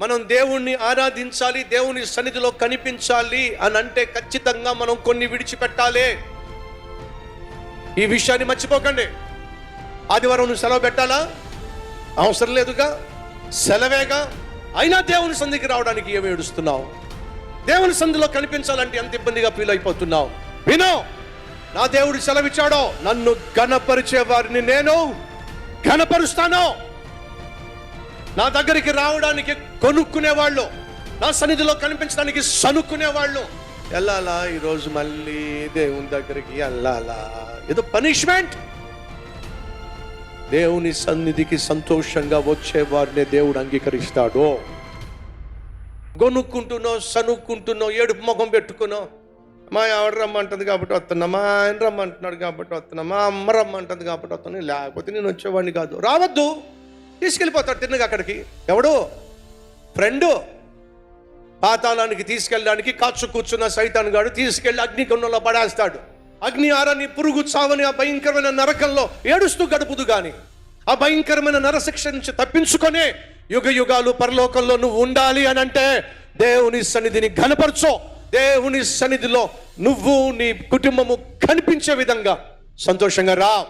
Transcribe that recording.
మనం దేవుణ్ణి ఆరాధించాలి దేవుని సన్నిధిలో కనిపించాలి అని అంటే ఖచ్చితంగా మనం కొన్ని విడిచిపెట్టాలి. ఈ విషయాన్ని మర్చిపోకండి. ఆదివారం నువ్వు సెలవు పెట్టాలా? అవసరం లేదుగా? సెలవేగా? అయినా దేవుని సంధికి రావడానికి ఏమి ఏడుస్తున్నావు? దేవుని సంధిలో కనిపించాలంటే ఎంత ఇబ్బందిగా ఫీల్ అయిపోతున్నావు? వినో! నా దేవుడు సెలవిచ్చాడో నన్ను గణపరిచే వారిని నేను ఘనపరుస్తాను. నా దగ్గరికి రావడానికి కొనుక్కునేవాళ్ళు నా సన్నిధిలో కనిపించడానికి సనుక్కునేవాళ్ళు. వెళ్ళాలా ఈరోజు మళ్ళీ దేవుని దగ్గరికి వెళ్ళాలా ఏదో పనిష్మెంట్. దేవుని సన్నిధికి సంతోషంగా వచ్చేవారిని దేవుడు అంగీకరిస్తాడు. గొనుక్కుంటున్నావు సనుక్కుంటున్నావు ఏడుపు ముఖం పెట్టుకున్నావు. మా ఆవిడ రమ్మంటుంది కాబట్టి వస్తున్నా మా ఆయన రమ్మంటున్నాడు కాబట్టి వస్తున్నా మా అమ్మ రమ్మంటుంది కాబట్టి వస్తున్నాను లేకపోతే నేను వచ్చేవాడిని కాదు. రావద్దు. తీసుకెళ్ళిపోతాడు తిన్నగా అక్కడికి. ఎవడు? ఫ్రెండు. పాతాళానికి తీసుకెళ్ళడానికి కాచు కూర్చున్న సైతాన్ గాడు తీసుకెళ్ళి అగ్నికొండంలో పడేస్తాడు. అగ్ని ఆరని పురుగు చావని ఆ భయంకరమైన నరకంలో ఏడుస్తూ గడుపుదు గాని ఆ భయంకరమైన నరశిక్ష నుంచి తప్పించుకొనే యుగ యుగాలు పరలోకంలో నువ్వు ఉండాలి అని అంటే దేవుని సన్నిధిని ఘనపరచో. దేవుని సన్నిధిలో నువ్వు నీ కుటుంబము కనిపించే విధంగా సంతోషంగా రా.